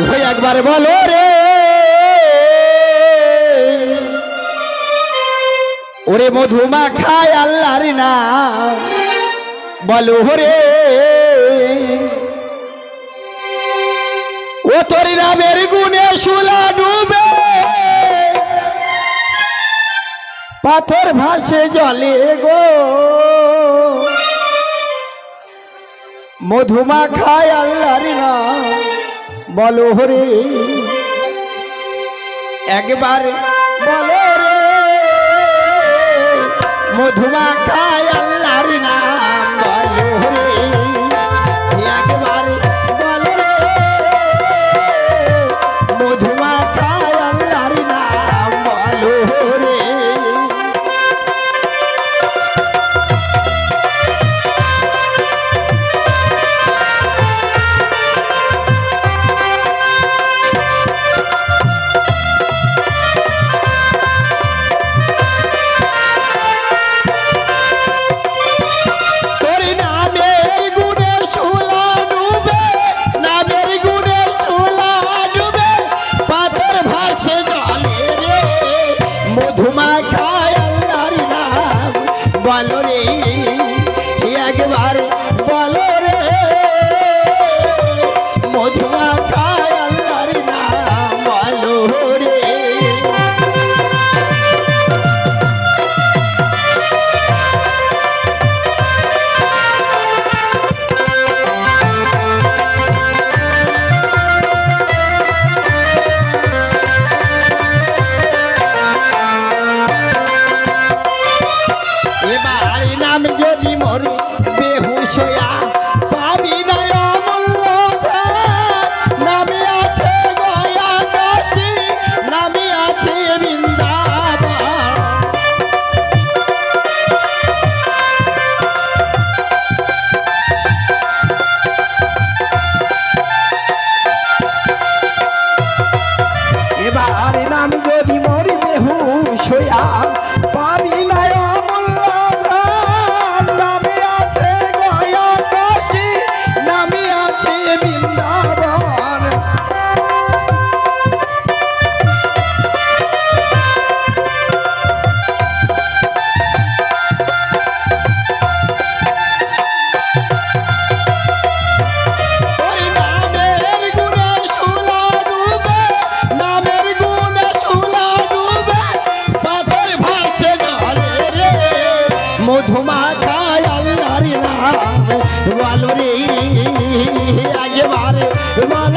ওই একবার বলো রে। ওরে মধুমা, খায় আল্লাহর না বলো রে। ও তোর নামের গুণে শুলা ডুবে। পাথর ভাসে জলে গো। মধুমা, খায় আল্লাহর না বলো রে একবার বলো রে মধুমা খায় আল্লাহর নাম। একবার বলো নাম যদি মরু বেহুশ এবারে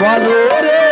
বলো রে।